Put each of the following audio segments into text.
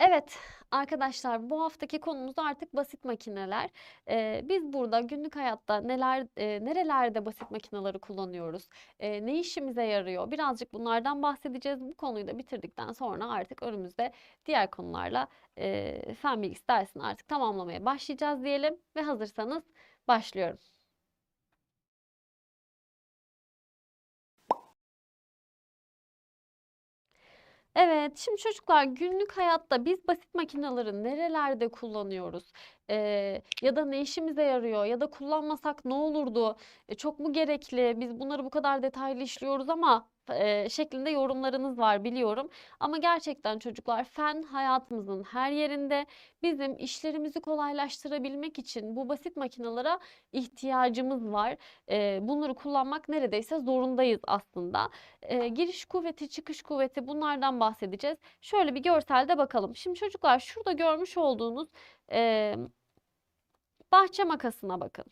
Evet arkadaşlar bu haftaki konumuz artık basit makineler. Ee, biz burada günlük hayatta neler e, nerelerde basit makineleri kullanıyoruz? e, ne işimize yarıyor? Birazcık bunlardan bahsedeceğiz. Bu konuyu da bitirdikten sonra artık önümüzde diğer konularla e, fen bilgisi dersini artık tamamlamaya başlayacağız diyelim ve hazırsanız başlıyorum. Evet, şimdi çocuklar günlük hayatta biz basit makineleri nerelerde kullanıyoruz? Eee, ya da ne işimize yarıyor? Ya da kullanmasak ne olurdu? E, çok mu gerekli? Biz bunları bu kadar detaylı işliyoruz ama eee, şeklinde yorumlarınız var biliyorum. Ama gerçekten çocuklar fen hayatımızın her yerinde bizim işlerimizi kolaylaştırabilmek için bu basit makinelere ihtiyacımız var. Eee, bunları kullanmak neredeyse zorundayız aslında. Eee, giriş kuvveti, çıkış kuvveti bunlardan bahsedeceğiz. Şöyle bir görselde bakalım. Şimdi çocuklar şurada görmüş olduğunuz eee, bahçe makasına bakın.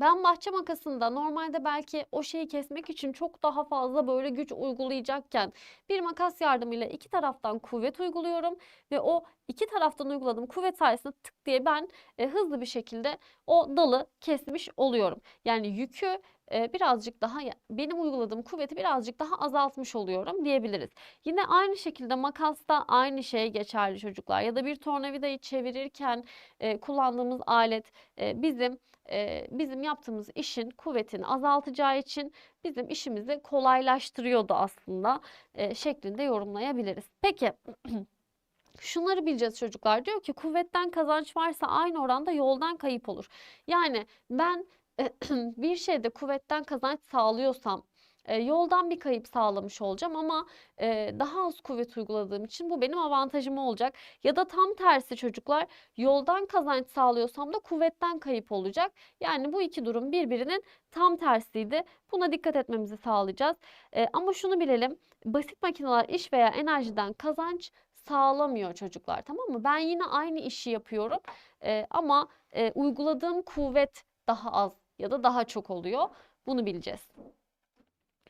Ben bahçe makasında normalde belki o şeyi kesmek için çok daha fazla böyle güç uygulayacakken bir makas yardımıyla iki taraftan kuvvet uyguluyorum ve o iki taraftan uyguladığım kuvvet sayesinde tık diye ben e, hızlı bir şekilde o dalı kesmiş oluyorum. Yani yükü e, birazcık daha benim uyguladığım kuvveti birazcık daha azaltmış oluyorum diyebiliriz. Yine aynı şekilde makasta aynı şey geçerli çocuklar ya da bir tornavidayı çevirirken e, kullandığımız alet e, bizim e, bizim yaptığımız işin kuvvetini azaltacağı için bizim işimizi kolaylaştırıyordu aslında e, şeklinde yorumlayabiliriz. Peki şunları bileceğiz çocuklar. Diyor ki kuvvetten kazanç varsa aynı oranda yoldan kayıp olur. Yani ben bir şeyde kuvvetten kazanç sağlıyorsam e, yoldan bir kayıp sağlamış olacağım ama e, daha az kuvvet uyguladığım için bu benim avantajım olacak. Ya da tam tersi çocuklar yoldan kazanç sağlıyorsam da kuvvetten kayıp olacak. Yani bu iki durum birbirinin tam tersiydi. Buna dikkat etmemizi sağlayacağız. E, ama şunu bilelim basit makineler iş veya enerjiden kazanç sağlamıyor çocuklar tamam mı? Ben yine aynı işi yapıyorum e, ama e, uyguladığım kuvvet daha az ya da daha çok oluyor. Bunu bileceğiz.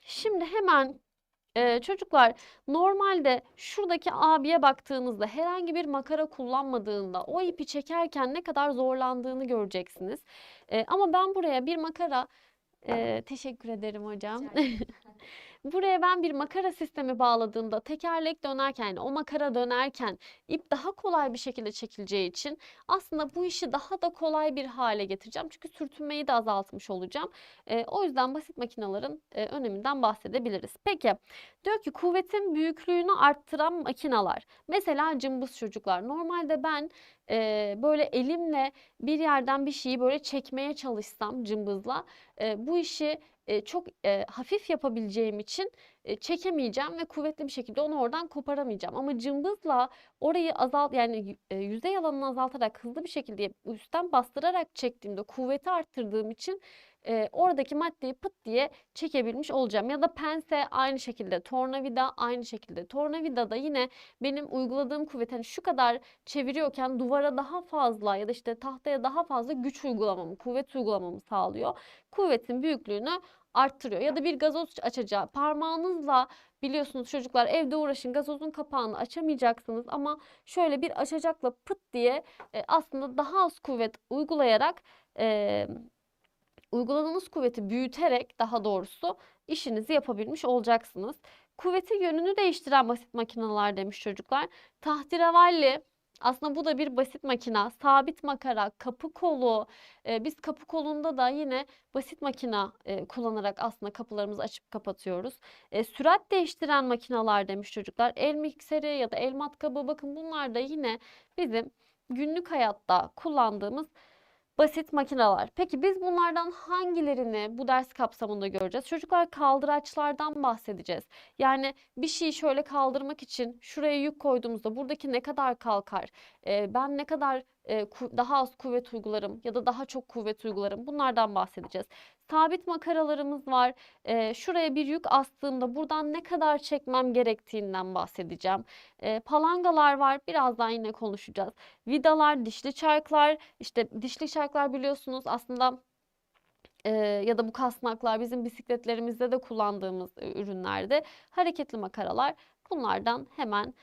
Şimdi hemen e, çocuklar normalde şuradaki abiye baktığınızda herhangi bir makara kullanmadığında o ipi çekerken ne kadar zorlandığını göreceksiniz. E, ama ben buraya bir makara e, teşekkür ederim hocam. Buraya ben bir makara sistemi bağladığımda tekerlek dönerken yani o makara dönerken ip daha kolay bir şekilde çekileceği için aslında bu işi daha da kolay bir hale getireceğim. Çünkü sürtünmeyi de azaltmış olacağım. E, o yüzden basit makinelerin e, öneminden bahsedebiliriz. Peki diyor ki kuvvetin büyüklüğünü arttıran makinalar. Mesela cımbız çocuklar. Normalde ben e, böyle elimle bir yerden bir şeyi böyle çekmeye çalışsam cımbızla e, bu işi çok e, hafif yapabileceğim için e, çekemeyeceğim ve kuvvetli bir şekilde onu oradan koparamayacağım. Ama cımbızla orayı azalt yani e, yüzey alanını azaltarak hızlı bir şekilde üstten bastırarak çektiğimde kuvveti arttırdığım için e, oradaki maddeyi pıt diye çekebilmiş olacağım. Ya da pense aynı şekilde, tornavida aynı şekilde. Tornavida da yine benim uyguladığım kuvvet hani şu kadar çeviriyorken duvara daha fazla ya da işte tahtaya daha fazla güç uygulamamı, kuvvet uygulamamı sağlıyor. Kuvvetin büyüklüğünü arttırıyor. Ya da bir gazoz açacağı parmağınızla biliyorsunuz çocuklar evde uğraşın gazozun kapağını açamayacaksınız ama şöyle bir açacakla pıt diye e, aslında daha az kuvvet uygulayarak e, uyguladığınız kuvveti büyüterek daha doğrusu işinizi yapabilmiş olacaksınız. Kuvvetin yönünü değiştiren basit makineler demiş çocuklar. Tahterevalli aslında bu da bir basit makina. Sabit makara, kapı kolu. Ee, biz kapı kolunda da yine basit makina e, kullanarak aslında kapılarımızı açıp kapatıyoruz. E, sürat değiştiren makineler demiş çocuklar. El mikseri ya da el matkabı bakın bunlar da yine bizim günlük hayatta kullandığımız basit makineler. Peki biz bunlardan hangilerini bu ders kapsamında göreceğiz? Çocuklar kaldıraçlardan bahsedeceğiz. Yani bir şeyi şöyle kaldırmak için şuraya yük koyduğumuzda buradaki ne kadar kalkar? Ee, ben ne kadar daha az kuvvet uygularım ya da daha çok kuvvet uygularım? Bunlardan bahsedeceğiz. Sabit makaralarımız var. Ee, şuraya bir yük astığımda buradan ne kadar çekmem gerektiğinden bahsedeceğim. Ee, palangalar var. Birazdan yine konuşacağız. Vidalar, dişli çarklar. İşte dişli çarklar biliyorsunuz aslında e, ya da bu kasnaklar bizim bisikletlerimizde de kullandığımız e, ürünlerde hareketli makaralar. Bunlardan hemen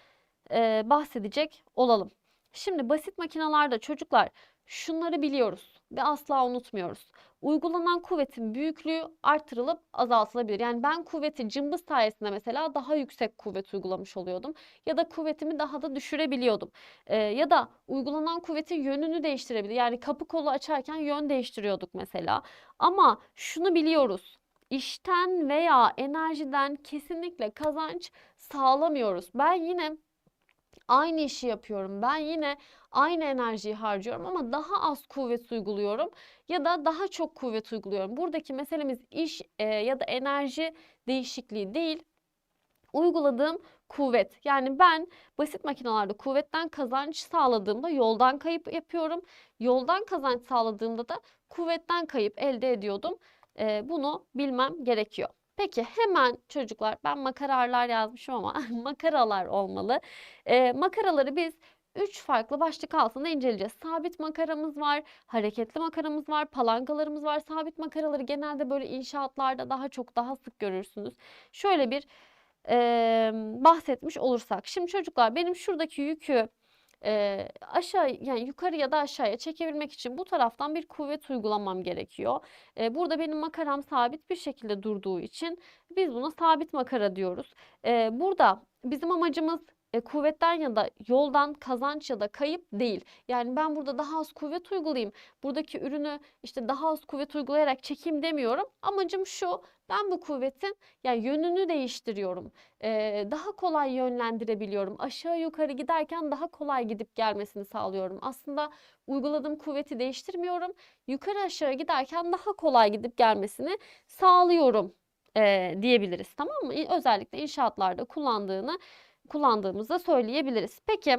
e, bahsedecek olalım. Şimdi basit makinalarda çocuklar şunları biliyoruz ve asla unutmuyoruz. Uygulanan kuvvetin büyüklüğü artırılıp azaltılabilir. Yani ben kuvveti cımbız sayesinde mesela daha yüksek kuvvet uygulamış oluyordum. Ya da kuvvetimi daha da düşürebiliyordum. Ee, ya da uygulanan kuvvetin yönünü değiştirebilir. Yani kapı kolu açarken yön değiştiriyorduk mesela. Ama şunu biliyoruz. İşten veya enerjiden kesinlikle kazanç sağlamıyoruz. Ben yine aynı işi yapıyorum. Ben yine aynı enerjiyi harcıyorum ama daha az kuvvet uyguluyorum ya da daha çok kuvvet uyguluyorum. Buradaki meselemiz iş e, ya da enerji değişikliği değil. Uyguladığım kuvvet. Yani ben basit makinalarda kuvvetten kazanç sağladığımda yoldan kayıp yapıyorum. Yoldan kazanç sağladığımda da kuvvetten kayıp elde ediyordum. E, bunu bilmem gerekiyor. Peki hemen çocuklar ben makaralar yazmışım ama makaralar olmalı. E, makaraları biz üç farklı başlık altında inceleyeceğiz. Sabit makaramız var, hareketli makaramız var, palangalarımız var. Sabit makaraları genelde böyle inşaatlarda daha çok daha sık görürsünüz. Şöyle bir e, bahsetmiş olursak. Şimdi çocuklar benim şuradaki yükü e, aşağı yani yukarı ya da aşağıya çekebilmek için bu taraftan bir kuvvet uygulamam gerekiyor. E, burada benim makaram sabit bir şekilde durduğu için biz buna sabit makara diyoruz. E, burada bizim amacımız e, kuvvetten ya da yoldan kazanç ya da kayıp değil. Yani ben burada daha az kuvvet uygulayayım. Buradaki ürünü işte daha az kuvvet uygulayarak çekeyim demiyorum. Amacım şu. Ben bu kuvvetin yani yönünü değiştiriyorum. Ee, daha kolay yönlendirebiliyorum. Aşağı yukarı giderken daha kolay gidip gelmesini sağlıyorum. Aslında uyguladığım kuvveti değiştirmiyorum. Yukarı aşağı giderken daha kolay gidip gelmesini sağlıyorum e, diyebiliriz. Tamam mı? Özellikle inşaatlarda kullandığını kullandığımızı söyleyebiliriz. Peki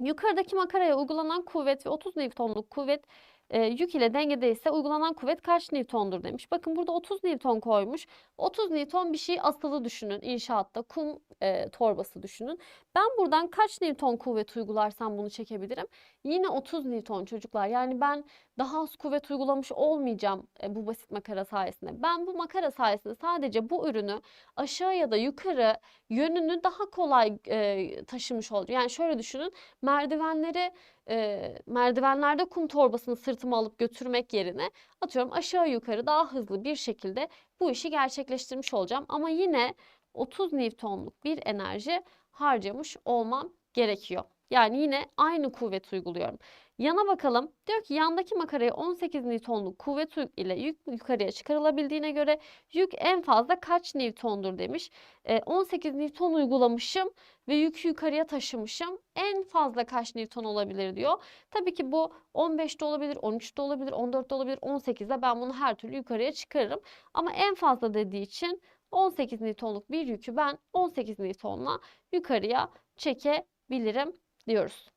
yukarıdaki makaraya uygulanan kuvvet ve 30 Newton'luk kuvvet e, yük ile dengedeyse uygulanan kuvvet kaç Newton'dur demiş. Bakın burada 30 Newton koymuş. 30 Newton bir şey asılı düşünün. İnşaatta kum e, torbası düşünün. Ben buradan kaç Newton kuvvet uygularsam bunu çekebilirim? Yine 30 Newton çocuklar. Yani ben daha az kuvvet uygulamış olmayacağım e, bu basit makara sayesinde. Ben bu makara sayesinde sadece bu ürünü aşağı ya da yukarı yönünü daha kolay e, taşımış olacağım. Yani şöyle düşünün. Merdivenleri e, merdivenlerde kum torbasını sırtıma alıp götürmek yerine atıyorum aşağı yukarı daha hızlı bir şekilde bu işi gerçekleştirmiş olacağım. Ama yine 30 Newton'luk bir enerji harcamış olmam gerekiyor. Yani yine aynı kuvvet uyguluyorum. Yana bakalım. Diyor ki yandaki makaraya 18 Newton'luk kuvvet ile yük yukarıya çıkarılabildiğine göre yük en fazla kaç Newton'dur demiş. E, 18 Newton uygulamışım ve yükü yukarıya taşımışım. En fazla kaç Newton olabilir diyor. Tabii ki bu 15'te olabilir, 13'te olabilir, 14'te olabilir, 18'de ben bunu her türlü yukarıya çıkarırım. Ama en fazla dediği için 18 Newton'luk bir yükü ben 18 Newton'la yukarıya çekebilirim diyoruz.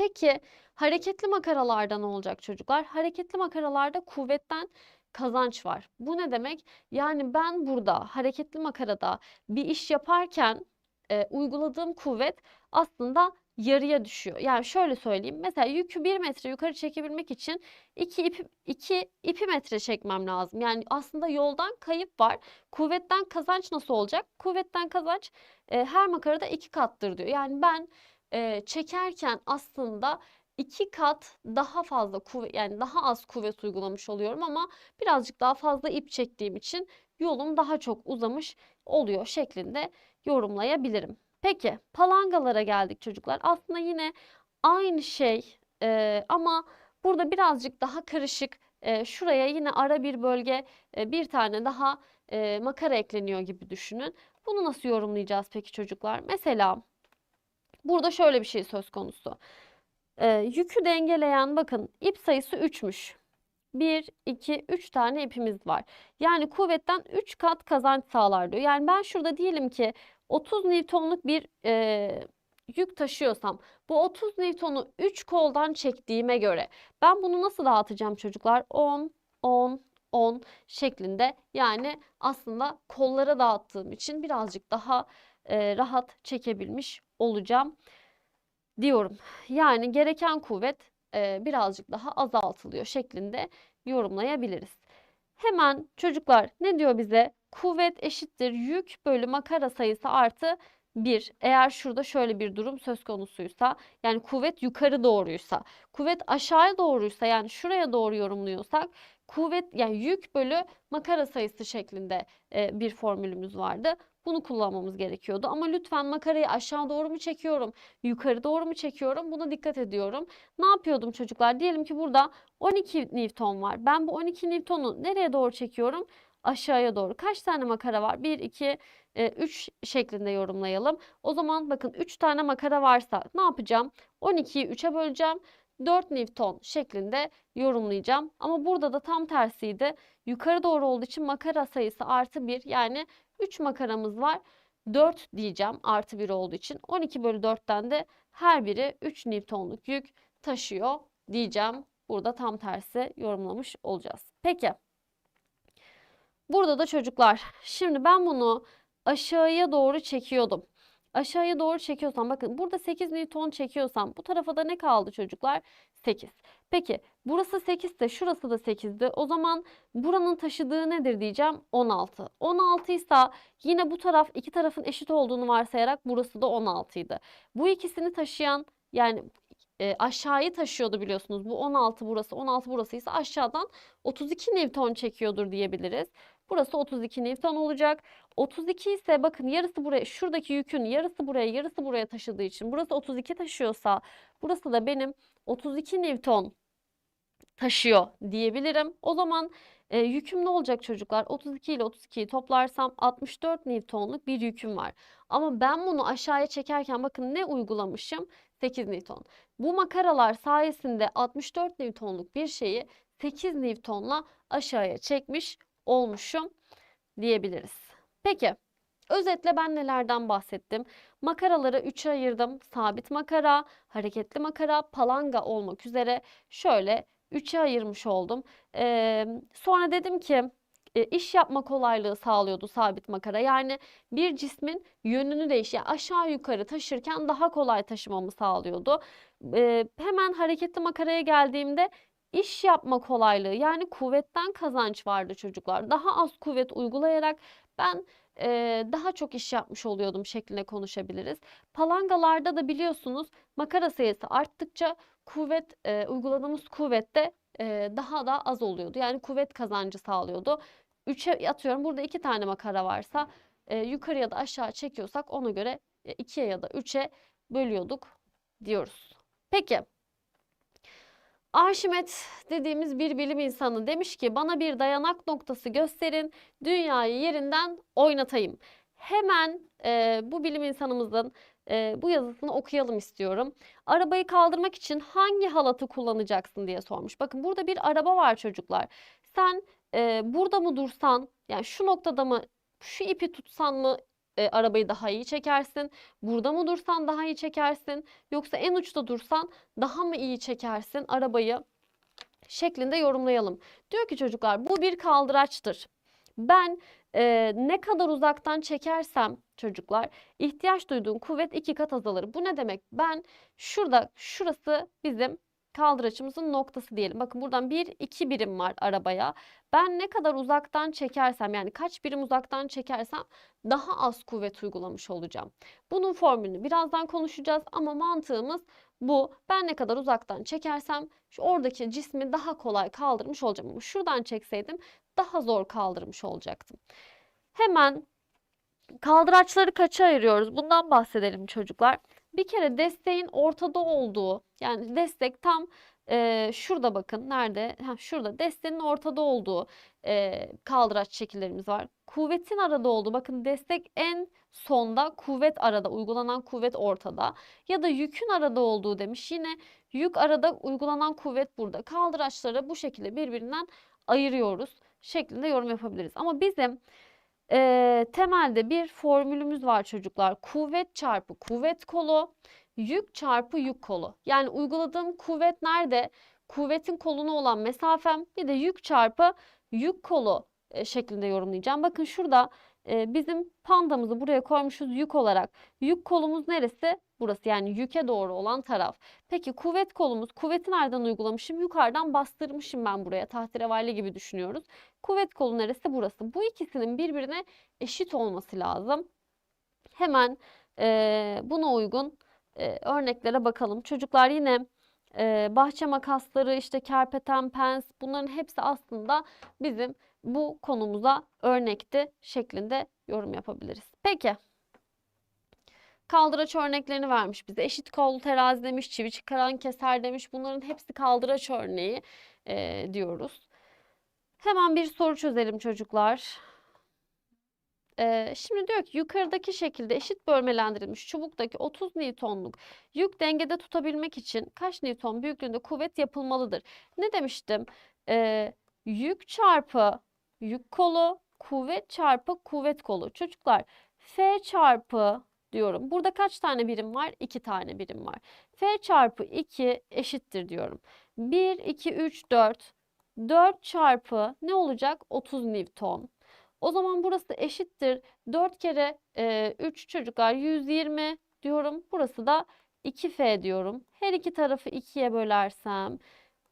Peki hareketli makaralarda ne olacak çocuklar? Hareketli makaralarda kuvvetten kazanç var. Bu ne demek? Yani ben burada hareketli makarada bir iş yaparken e, uyguladığım kuvvet aslında yarıya düşüyor. Yani şöyle söyleyeyim. Mesela yükü bir metre yukarı çekebilmek için iki ipi, iki ipi metre çekmem lazım. Yani aslında yoldan kayıp var. Kuvvetten kazanç nasıl olacak? Kuvvetten kazanç e, her makarada iki kattır diyor. Yani ben e, çekerken aslında iki kat daha fazla kuvvet yani daha az kuvvet uygulamış oluyorum ama birazcık daha fazla ip çektiğim için yolum daha çok uzamış oluyor şeklinde yorumlayabilirim. Peki palangalara geldik çocuklar. Aslında yine aynı şey e, ama burada birazcık daha karışık. E, şuraya yine ara bir bölge e, bir tane daha e, makara ekleniyor gibi düşünün. Bunu nasıl yorumlayacağız peki çocuklar? Mesela burada şöyle bir şey söz konusu. E, yükü dengeleyen bakın ip sayısı 3'müş. 1, 2, 3 tane ipimiz var. Yani kuvvetten 3 kat kazanç sağlar diyor. Yani ben şurada diyelim ki 30 Newton'luk bir e, yük taşıyorsam bu 30 Newton'u 3 koldan çektiğime göre ben bunu nasıl dağıtacağım çocuklar? 10, 10, 10 şeklinde yani aslında kollara dağıttığım için birazcık daha e, rahat çekebilmiş olacağım diyorum. Yani gereken kuvvet e, birazcık daha azaltılıyor şeklinde yorumlayabiliriz. Hemen çocuklar ne diyor bize? Kuvvet eşittir yük bölü makara sayısı artı 1. Eğer şurada şöyle bir durum söz konusuysa yani kuvvet yukarı doğruysa, kuvvet aşağıya doğruysa yani şuraya doğru yorumluyorsak kuvvet yani yük bölü makara sayısı şeklinde e, bir formülümüz vardı. Bunu kullanmamız gerekiyordu. Ama lütfen makarayı aşağı doğru mu çekiyorum, yukarı doğru mu çekiyorum? Buna dikkat ediyorum. Ne yapıyordum çocuklar? Diyelim ki burada 12 Newton var. Ben bu 12 Newton'u nereye doğru çekiyorum? Aşağıya doğru. Kaç tane makara var? 1, 2, 3 şeklinde yorumlayalım. O zaman bakın 3 tane makara varsa ne yapacağım? 12'yi 3'e böleceğim. 4 Newton şeklinde yorumlayacağım. Ama burada da tam tersiydi. Yukarı doğru olduğu için makara sayısı artı 1 yani 3 makaramız var. 4 diyeceğim artı 1 olduğu için. 12 bölü 4'ten de her biri 3 Newton'luk yük taşıyor diyeceğim. Burada tam tersi yorumlamış olacağız. Peki. Burada da çocuklar. Şimdi ben bunu aşağıya doğru çekiyordum. Aşağıya doğru çekiyorsam bakın burada 8 Newton çekiyorsam bu tarafa da ne kaldı çocuklar? 8. Peki burası 8 ise şurası da 8'di. O zaman buranın taşıdığı nedir diyeceğim? 16. 16 ise yine bu taraf iki tarafın eşit olduğunu varsayarak burası da 16 idi. Bu ikisini taşıyan yani e, aşağıyı taşıyordu biliyorsunuz. Bu 16 burası 16 burası ise aşağıdan 32 Newton çekiyordur diyebiliriz. Burası 32 Newton olacak. 32 ise bakın yarısı buraya şuradaki yükün yarısı buraya yarısı buraya taşıdığı için burası 32 taşıyorsa burası da benim 32 Newton taşıyor diyebilirim. O zaman e, yüküm ne olacak çocuklar? 32 ile 32'yi toplarsam 64 Newton'luk bir yüküm var. Ama ben bunu aşağıya çekerken bakın ne uygulamışım? 8 Newton. Bu makaralar sayesinde 64 Newton'luk bir şeyi 8 Newton'la aşağıya çekmiş olmuşum diyebiliriz. Peki özetle ben nelerden bahsettim? Makaraları 3'e ayırdım. Sabit makara, hareketli makara, palanga olmak üzere şöyle 3'e ayırmış oldum. Ee, sonra dedim ki e, iş yapma kolaylığı sağlıyordu sabit makara. Yani bir cismin yönünü değiş, yani aşağı yukarı taşırken daha kolay taşımamı sağlıyordu. Ee, hemen hareketli makaraya geldiğimde iş yapma kolaylığı yani kuvvetten kazanç vardı çocuklar. Daha az kuvvet uygulayarak ben e, daha çok iş yapmış oluyordum şeklinde konuşabiliriz. Palangalarda da biliyorsunuz makara sayısı arttıkça kuvvet e, uyguladığımız kuvvette e, daha da az oluyordu. Yani kuvvet kazancı sağlıyordu. 3'e atıyorum burada 2 tane makara varsa e, yukarı ya da aşağı çekiyorsak ona göre 2'ye ya da 3'e bölüyorduk diyoruz. Peki. Arşimet dediğimiz bir bilim insanı demiş ki bana bir dayanak noktası gösterin dünyayı yerinden oynatayım. Hemen e, bu bilim insanımızın e, bu yazısını okuyalım istiyorum. Arabayı kaldırmak için hangi halatı kullanacaksın diye sormuş. Bakın burada bir araba var çocuklar. Sen e, burada mı dursan yani şu noktada mı şu ipi tutsan mı e, arabayı daha iyi çekersin? Burada mı dursan daha iyi çekersin? Yoksa en uçta dursan daha mı iyi çekersin arabayı? Şeklinde yorumlayalım. Diyor ki çocuklar bu bir kaldıraçtır. Ben e, ne kadar uzaktan çekersem çocuklar ihtiyaç duyduğun kuvvet iki kat azalır. Bu ne demek? Ben şurada şurası bizim kaldıraçımızın noktası diyelim. Bakın buradan 1 2 birim var arabaya. Ben ne kadar uzaktan çekersem yani kaç birim uzaktan çekersem daha az kuvvet uygulamış olacağım. Bunun formülünü birazdan konuşacağız ama mantığımız bu. Ben ne kadar uzaktan çekersem şu oradaki cismi daha kolay kaldırmış olacağım ama şuradan çekseydim daha zor kaldırmış olacaktım. Hemen kaldıraçları kaça ayırıyoruz? Bundan bahsedelim çocuklar. Bir kere desteğin ortada olduğu yani destek tam e, şurada bakın nerede? Ha, şurada desteğin ortada olduğu e, kaldıraç şekillerimiz var. Kuvvetin arada olduğu bakın destek en sonda kuvvet arada uygulanan kuvvet ortada ya da yükün arada olduğu demiş. Yine yük arada uygulanan kuvvet burada. Kaldıraçları bu şekilde birbirinden ayırıyoruz şeklinde yorum yapabiliriz. Ama bizim e, temelde bir formülümüz var çocuklar. Kuvvet çarpı kuvvet kolu, yük çarpı yük kolu. Yani uyguladığım kuvvet nerede? Kuvvetin koluna olan mesafem bir de yük çarpı yük kolu e, şeklinde yorumlayacağım. Bakın şurada e, bizim pandamızı buraya koymuşuz yük olarak. Yük kolumuz neresi? Burası yani yüke doğru olan taraf. Peki kuvvet kolumuz, kuvveti nereden uygulamışım? Yukarıdan bastırmışım ben buraya. Tahterevalli gibi düşünüyoruz. Kuvvet kolu neresi? Burası. Bu ikisinin birbirine eşit olması lazım. Hemen Eee, buna uygun eee, örneklere bakalım. Çocuklar yine eee, bahçe makasları, işte kerpeten, pens bunların hepsi aslında bizim bu konumuza örnekti şeklinde yorum yapabiliriz. Peki. Kaldıraç örneklerini vermiş bize. Eşit kollu terazi demiş, çivi çıkaran keser demiş. Bunların hepsi kaldıraç örneği eee, diyoruz. Hemen bir soru çözelim çocuklar. Eee, şimdi diyor ki yukarıdaki şekilde eşit bölmelendirilmiş çubuktaki 30 Newton'luk yük dengede tutabilmek için kaç Newton büyüklüğünde kuvvet yapılmalıdır? Ne demiştim? Eee, yük çarpı yük kolu, kuvvet çarpı kuvvet kolu. Çocuklar F çarpı diyorum. Burada kaç tane birim var? 2 tane birim var. F çarpı 2 eşittir diyorum. 1, 2, 3, 4. 4 çarpı ne olacak? 30 Newton. O zaman burası eşittir. 4 kere e, 3 çocuklar 120 diyorum. Burası da 2F diyorum. Her iki tarafı 2'ye bölersem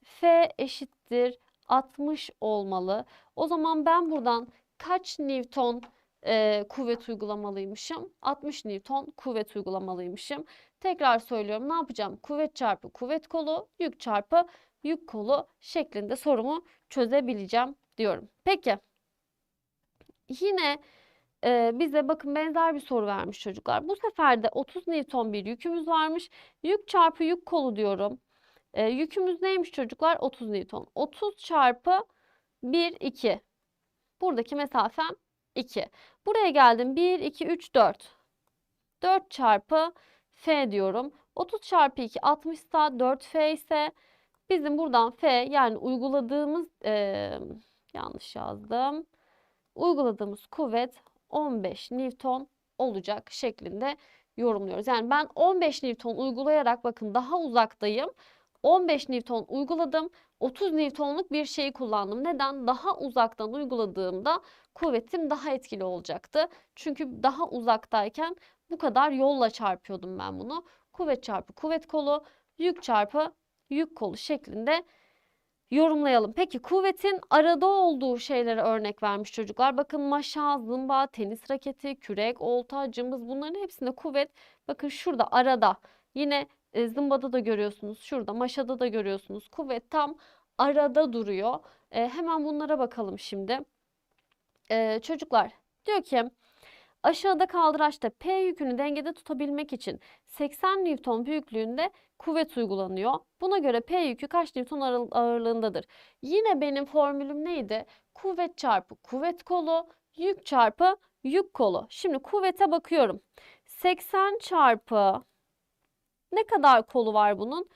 F eşittir 60 olmalı. O zaman ben buradan kaç Newton e, kuvvet uygulamalıymışım? 60 Newton kuvvet uygulamalıymışım. Tekrar söylüyorum ne yapacağım? Kuvvet çarpı kuvvet kolu, yük çarpı yük kolu şeklinde sorumu çözebileceğim diyorum. Peki. Yine e, bize bakın benzer bir soru vermiş çocuklar. Bu sefer de 30 Newton bir yükümüz varmış. Yük çarpı yük kolu diyorum. E, yükümüz neymiş çocuklar? 30 Newton. 30 çarpı 1, 2. Buradaki mesafem 2. Buraya geldim. 1, 2, 3, 4. 4 çarpı F diyorum. 30 çarpı 2 60 ise 4F ise bizim buradan F yani uyguladığımız e, yanlış yazdım uyguladığımız kuvvet 15 Newton olacak şeklinde yorumluyoruz. Yani ben 15 Newton uygulayarak bakın daha uzaktayım. 15 Newton uyguladım. 30 Newton'luk bir şeyi kullandım. Neden? Daha uzaktan uyguladığımda kuvvetim daha etkili olacaktı. Çünkü daha uzaktayken bu kadar yolla çarpıyordum ben bunu. Kuvvet çarpı kuvvet kolu, yük çarpı yük kolu şeklinde yorumlayalım. Peki kuvvetin arada olduğu şeylere örnek vermiş çocuklar. Bakın maşa, zımba, tenis raketi, kürek, olta, cımbız bunların hepsinde kuvvet bakın şurada arada. Yine e, zımbada da görüyorsunuz. Şurada maşada da görüyorsunuz. Kuvvet tam arada duruyor. E, hemen bunlara bakalım şimdi. E, çocuklar diyor ki aşağıda kaldıraçta P yükünü dengede tutabilmek için 80 Newton büyüklüğünde kuvvet uygulanıyor. Buna göre P yükü kaç Newton ağırlığındadır? Yine benim formülüm neydi? Kuvvet çarpı kuvvet kolu, yük çarpı yük kolu. Şimdi kuvvete bakıyorum. 80 çarpı ne kadar kolu var bunun?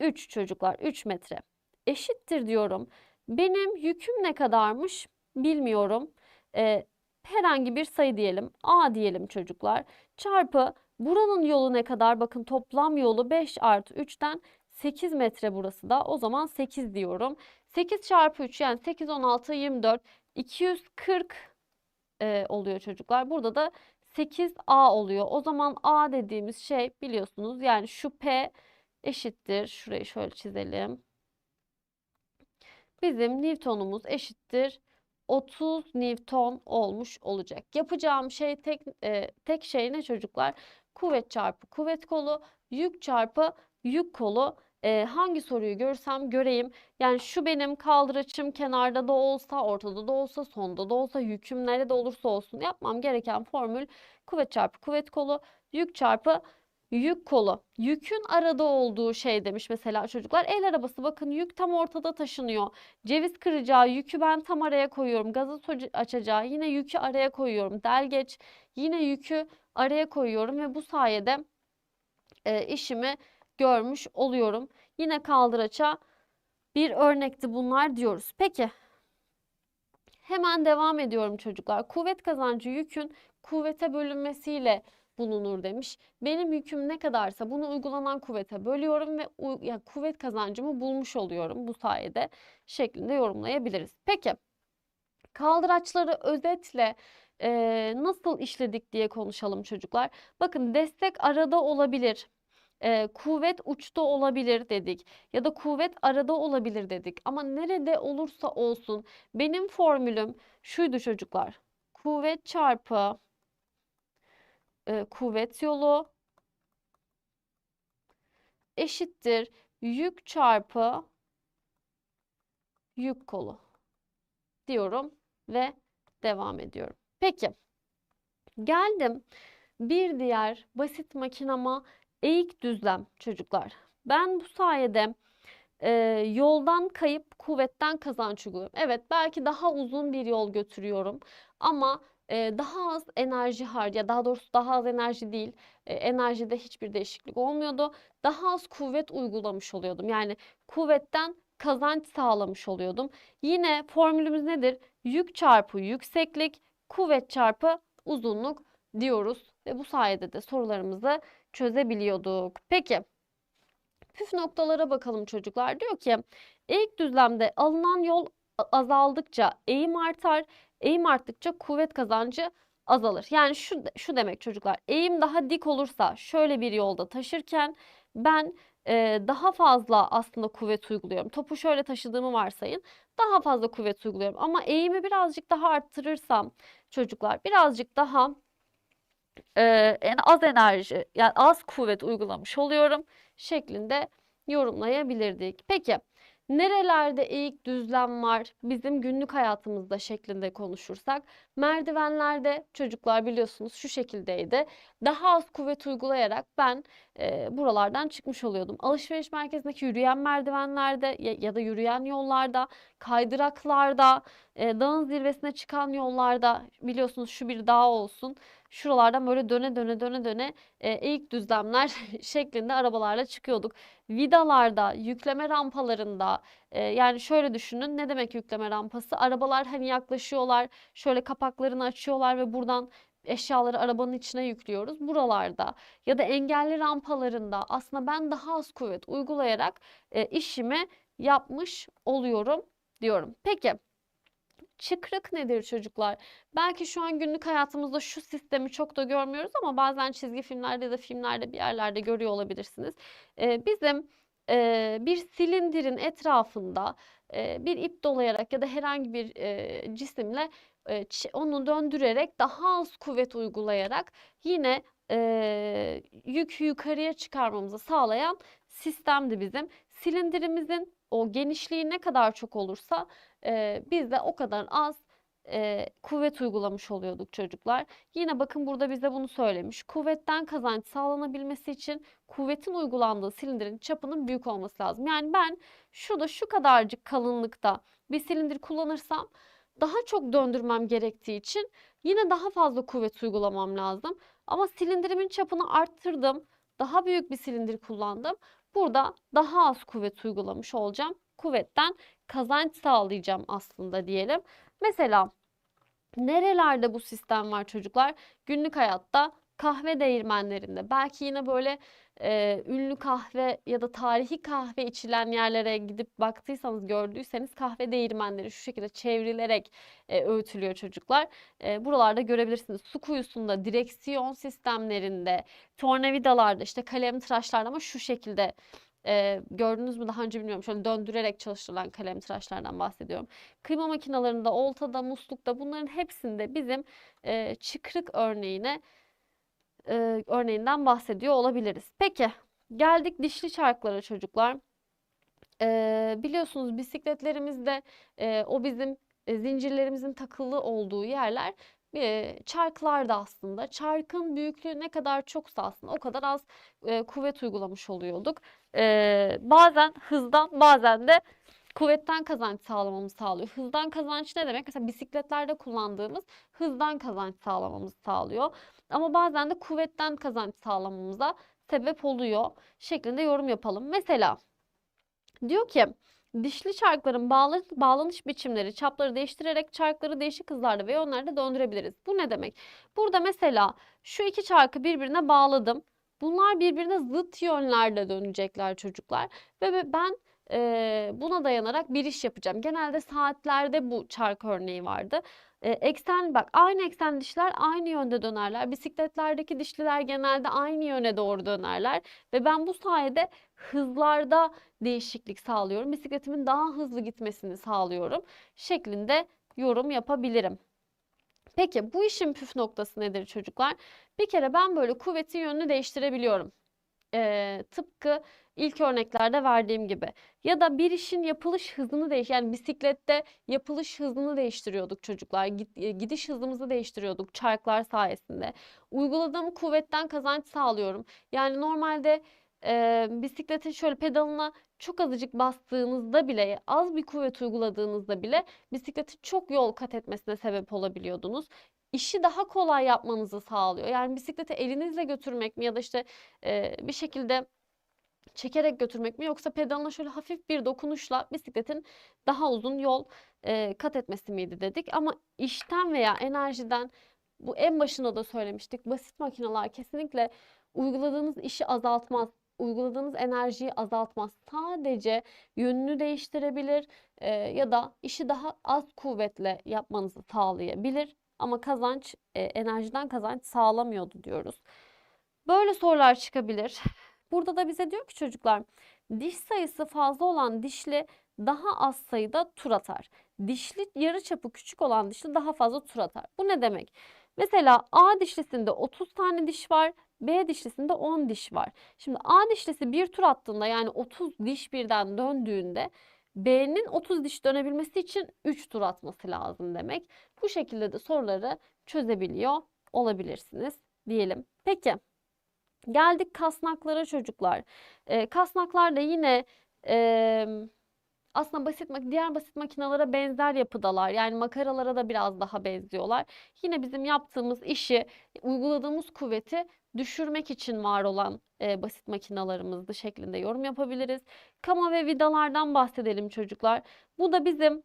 3 çocuklar 3 metre. Eşittir diyorum. Benim yüküm ne kadarmış? Bilmiyorum. Ee, herhangi bir sayı diyelim. A diyelim çocuklar. Çarpı buranın yolu ne kadar? Bakın toplam yolu 5 artı 3'ten 8 metre burası da. O zaman 8 diyorum. 8 çarpı 3 yani 8, 16, 24, 240 e, oluyor çocuklar. Burada da 8A oluyor. O zaman A dediğimiz şey biliyorsunuz yani şu P eşittir. Şurayı şöyle çizelim. Bizim Newton'umuz eşittir 30 Newton olmuş olacak. Yapacağım şey tek e, tek şey ne çocuklar? Kuvvet çarpı kuvvet kolu, yük çarpı yük kolu. E, hangi soruyu görsem göreyim. Yani şu benim kaldıraçım kenarda da olsa, ortada da olsa, sonda da olsa, yüküm nerede olursa olsun yapmam gereken formül kuvvet çarpı kuvvet kolu, yük çarpı Yük kolu. Yükün arada olduğu şey demiş mesela çocuklar. El arabası bakın yük tam ortada taşınıyor. Ceviz kıracağı yükü ben tam araya koyuyorum. Gazı açacağı yine yükü araya koyuyorum. Delgeç yine yükü araya koyuyorum ve bu sayede e, işimi görmüş oluyorum. Yine kaldıraça bir örnekti bunlar diyoruz. Peki hemen devam ediyorum çocuklar. Kuvvet kazancı yükün kuvvete bölünmesiyle bulunur demiş. Benim yüküm ne kadarsa bunu uygulanan kuvvete bölüyorum ve yani kuvvet kazancımı bulmuş oluyorum bu sayede şeklinde yorumlayabiliriz. Peki kaldıraçları özetle e, nasıl işledik diye konuşalım çocuklar. Bakın destek arada olabilir. E, kuvvet uçta olabilir dedik ya da kuvvet arada olabilir dedik. Ama nerede olursa olsun benim formülüm şuydu çocuklar. Kuvvet çarpı e, kuvvet yolu eşittir yük çarpı yük kolu diyorum ve devam ediyorum. Peki geldim. Bir diğer basit makinama eğik düzlem çocuklar. Ben bu sayede e, yoldan kayıp kuvvetten kazanç uyguluyorum. Evet belki daha uzun bir yol götürüyorum ama e, daha az enerji harcıyor. Daha doğrusu daha az enerji değil. E, enerjide hiçbir değişiklik olmuyordu. Daha az kuvvet uygulamış oluyordum. Yani kuvvetten kazanç sağlamış oluyordum. Yine formülümüz nedir? Yük çarpı yükseklik, kuvvet çarpı uzunluk diyoruz ve bu sayede de sorularımızı çözebiliyorduk. Peki püf noktalara bakalım çocuklar. Diyor ki eğik düzlemde alınan yol azaldıkça eğim artar. Eğim arttıkça kuvvet kazancı azalır. Yani şu şu demek çocuklar. Eğim daha dik olursa şöyle bir yolda taşırken ben e, daha fazla aslında kuvvet uyguluyorum. Topu şöyle taşıdığımı varsayın. Daha fazla kuvvet uyguluyorum. Ama eğimi birazcık daha arttırırsam çocuklar birazcık daha e, en az enerji yani az kuvvet uygulamış oluyorum şeklinde yorumlayabilirdik. Peki nerelerde eğik düzlem var bizim günlük hayatımızda şeklinde konuşursak merdivenlerde çocuklar biliyorsunuz şu şekildeydi. Daha az kuvvet uygulayarak ben e, buralardan çıkmış oluyordum. Alışveriş merkezindeki yürüyen merdivenlerde ya, ya da yürüyen yollarda, kaydıraklarda, e, dağın zirvesine çıkan yollarda biliyorsunuz şu bir dağ olsun. Şuralardan böyle döne döne döne döne e, eğik düzlemler şeklinde arabalarla çıkıyorduk. Vidalarda, yükleme rampalarında e, yani şöyle düşünün ne demek yükleme rampası? Arabalar hani yaklaşıyorlar, şöyle kapaklarını açıyorlar ve buradan eşyaları arabanın içine yüklüyoruz. Buralarda ya da engelli rampalarında aslında ben daha az kuvvet uygulayarak e, işimi yapmış oluyorum diyorum. Peki çıkrık nedir çocuklar? Belki şu an günlük hayatımızda şu sistemi çok da görmüyoruz ama bazen çizgi filmlerde ya da filmlerde bir yerlerde görüyor olabilirsiniz. Ee, bizim e, bir silindirin etrafında e, bir ip dolayarak ya da herhangi bir e, cisimle e, onu döndürerek daha az kuvvet uygulayarak yine e, yükü yukarıya çıkarmamızı sağlayan sistemdi bizim. Silindirimizin o genişliği ne kadar çok olursa e, biz de o kadar az e, kuvvet uygulamış oluyorduk çocuklar. Yine bakın burada bize bunu söylemiş. Kuvvetten kazanç sağlanabilmesi için kuvvetin uygulandığı silindirin çapının büyük olması lazım. Yani ben şurada şu kadarcık kalınlıkta bir silindir kullanırsam daha çok döndürmem gerektiği için yine daha fazla kuvvet uygulamam lazım. Ama silindirimin çapını arttırdım. Daha büyük bir silindir kullandım. Burada daha az kuvvet uygulamış olacağım. Kuvvetten kazanç sağlayacağım aslında diyelim. Mesela nerelerde bu sistem var çocuklar? Günlük hayatta kahve değirmenlerinde belki yine böyle e, ünlü kahve ya da tarihi kahve içilen yerlere gidip baktıysanız gördüyseniz kahve değirmenleri şu şekilde çevrilerek e, öğütülüyor çocuklar. E, buralarda görebilirsiniz. Su kuyusunda, direksiyon sistemlerinde, tornavidalarda, işte kalem tıraşlarda ama şu şekilde e, gördünüz mü daha önce bilmiyorum. Şöyle döndürerek çalıştırılan kalem tıraşlardan bahsediyorum. Kıyma makinalarında, oltada, muslukta bunların hepsinde bizim e, çıkrık örneğine e, örneğinden bahsediyor olabiliriz. Peki geldik dişli çarklara çocuklar. E, biliyorsunuz bisikletlerimizde e, o bizim e, zincirlerimizin takılı olduğu yerler çarklar da aslında çarkın büyüklüğü ne kadar çoksa aslında o kadar az e, kuvvet uygulamış oluyorduk. E, bazen hızdan bazen de kuvvetten kazanç sağlamamızı sağlıyor. Hızdan kazanç ne demek? Mesela bisikletlerde kullandığımız hızdan kazanç sağlamamızı sağlıyor. Ama bazen de kuvvetten kazanç sağlamamıza sebep oluyor şeklinde yorum yapalım. Mesela diyor ki dişli çarkların bağla, bağlanış biçimleri, çapları değiştirerek çarkları değişik hızlarda ve yönlerde döndürebiliriz. Bu ne demek? Burada mesela şu iki çarkı birbirine bağladım. Bunlar birbirine zıt yönlerde dönecekler çocuklar. Ve ben e, buna dayanarak bir iş yapacağım. Genelde saatlerde bu çark örneği vardı. E, eksen bak aynı eksen dişler aynı yönde dönerler. Bisikletlerdeki dişliler genelde aynı yöne doğru dönerler. Ve ben bu sayede hızlarda değişiklik sağlıyorum. Bisikletimin daha hızlı gitmesini sağlıyorum şeklinde yorum yapabilirim. Peki bu işin püf noktası nedir çocuklar? Bir kere ben böyle kuvvetin yönünü değiştirebiliyorum. Ee, tıpkı ilk örneklerde verdiğim gibi. Ya da bir işin yapılış hızını değiş yani bisiklette yapılış hızını değiştiriyorduk çocuklar. Gid- e, Gidiş hızımızı değiştiriyorduk çarklar sayesinde. Uyguladığım kuvvetten kazanç sağlıyorum. Yani normalde e, bisikletin şöyle pedalına çok azıcık bastığınızda bile, az bir kuvvet uyguladığınızda bile bisikletin çok yol kat etmesine sebep olabiliyordunuz. İşi daha kolay yapmanızı sağlıyor. Yani bisikleti elinizle götürmek mi ya da işte e, bir şekilde çekerek götürmek mi yoksa pedalına şöyle hafif bir dokunuşla bisikletin daha uzun yol e, kat etmesi miydi dedik. Ama işten veya enerjiden bu en başında da söylemiştik. Basit makineler kesinlikle uyguladığınız işi azaltmaz. Uyguladığınız enerjiyi azaltmaz. Sadece yönünü değiştirebilir e, ya da işi daha az kuvvetle yapmanızı sağlayabilir. Ama kazanç, e, enerjiden kazanç sağlamıyordu diyoruz. Böyle sorular çıkabilir. Burada da bize diyor ki çocuklar diş sayısı fazla olan dişli daha az sayıda tur atar. Dişli yarıçapı küçük olan dişli daha fazla tur atar. Bu ne demek? Mesela A dişlisinde 30 tane diş var. B dişlisinde 10 diş var. Şimdi A dişlisi bir tur attığında yani 30 diş birden döndüğünde B'nin 30 diş dönebilmesi için 3 tur atması lazım demek. Bu şekilde de soruları çözebiliyor olabilirsiniz diyelim. Peki. Geldik kasnaklara çocuklar. Ee, kasnaklar da yine e, aslında basit diğer basit makinalara benzer yapıdalar. Yani makaralara da biraz daha benziyorlar. Yine bizim yaptığımız işi, uyguladığımız kuvveti düşürmek için var olan e, basit makinalarımızdı şeklinde yorum yapabiliriz. Kama ve vidalardan bahsedelim çocuklar. Bu da bizim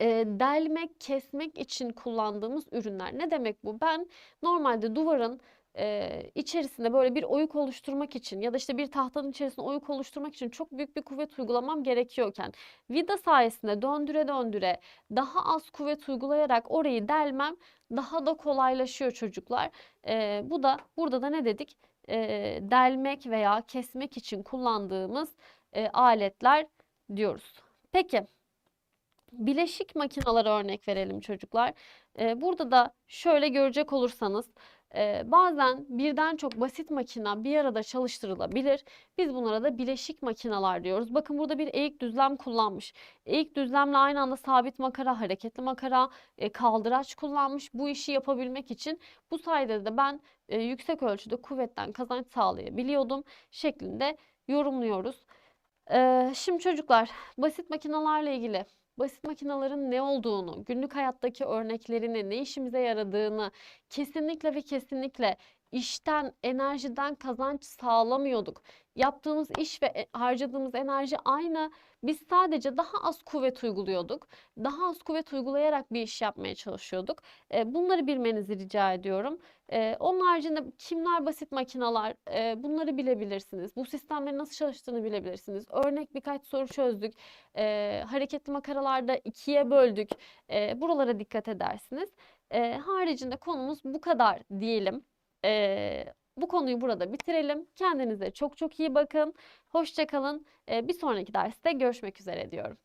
e, delmek, kesmek için kullandığımız ürünler. Ne demek bu? Ben normalde duvarın e, içerisinde böyle bir oyuk oluşturmak için ya da işte bir tahtanın içerisinde oyuk oluşturmak için çok büyük bir kuvvet uygulamam gerekiyorken vida sayesinde döndüre döndüre daha az kuvvet uygulayarak orayı delmem daha da kolaylaşıyor çocuklar. E, bu da burada da ne dedik? E, delmek veya kesmek için kullandığımız e, aletler diyoruz. Peki. Bileşik makinalara örnek verelim çocuklar. Ee, burada da şöyle görecek olursanız bazen birden çok basit makina bir arada çalıştırılabilir. Biz bunlara da bileşik makinalar diyoruz. Bakın burada bir eğik düzlem kullanmış. Eğik düzlemle aynı anda sabit makara, hareketli makara, e, kaldıraç kullanmış. Bu işi yapabilmek için bu sayede de ben yüksek ölçüde kuvvetten kazanç sağlayabiliyordum şeklinde yorumluyoruz. Şimdi çocuklar basit makinalarla ilgili basit makinaların ne olduğunu, günlük hayattaki örneklerini, ne işimize yaradığını kesinlikle ve kesinlikle işten, enerjiden kazanç sağlamıyorduk. Yaptığımız iş ve e- harcadığımız enerji aynı. Biz sadece daha az kuvvet uyguluyorduk. Daha az kuvvet uygulayarak bir iş yapmaya çalışıyorduk. E, bunları bilmenizi rica ediyorum. E, onun haricinde kimler basit makinalar e, bunları bilebilirsiniz. Bu sistemlerin nasıl çalıştığını bilebilirsiniz. Örnek birkaç soru çözdük. Hareketli makaralarda ikiye böldük. Buralara dikkat edersiniz. Haricinde konumuz bu kadar diyelim. E, bu konuyu burada bitirelim. Kendinize çok çok iyi bakın. Hoşça kalın. E, bir sonraki derste görüşmek üzere diyorum.